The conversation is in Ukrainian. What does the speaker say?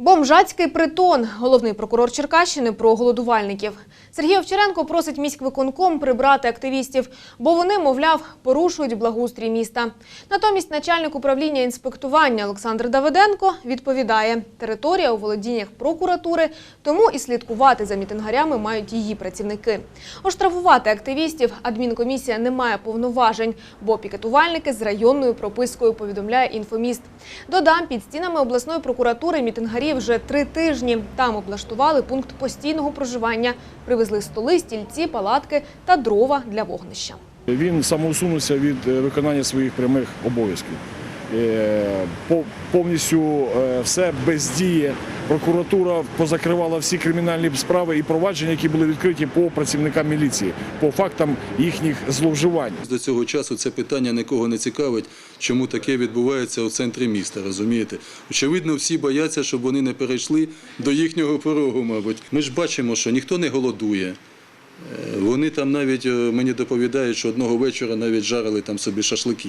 Бомжацький притон. Головний прокурор Черкащини про голодувальників. Сергій Овчаренко просить міськвиконком прибрати активістів, бо вони, мовляв, порушують благоустрій міста. Натомість начальник управління інспектування Олександр Давиденко відповідає, територія у володіннях прокуратури, тому і слідкувати за мітингарями мають її працівники. Оштрафувати активістів адмінкомісія не має повноважень, бо пікетувальники з районною пропискою повідомляє інфоміст. Додам, під стінами обласної прокуратури мітингарі вже три тижні. Там облаштували пункт постійного проживання, привезли столи, стільці, палатки та дрова для вогнища. Він самоусунувся від е, виконання своїх прямих обов'язків. Е, по- Повністю е, все бездіє. Прокуратура позакривала всі кримінальні справи і провадження, які були відкриті по працівникам міліції, по фактам їхніх зловживань. До цього часу це питання нікого не цікавить, чому таке відбувається у центрі міста, розумієте? Очевидно, всі бояться, щоб вони не перейшли до їхнього порогу, мабуть. Ми ж бачимо, що ніхто не голодує. Е, Вони там навіть мені доповідають, що одного вечора навіть жарили там собі шашлики.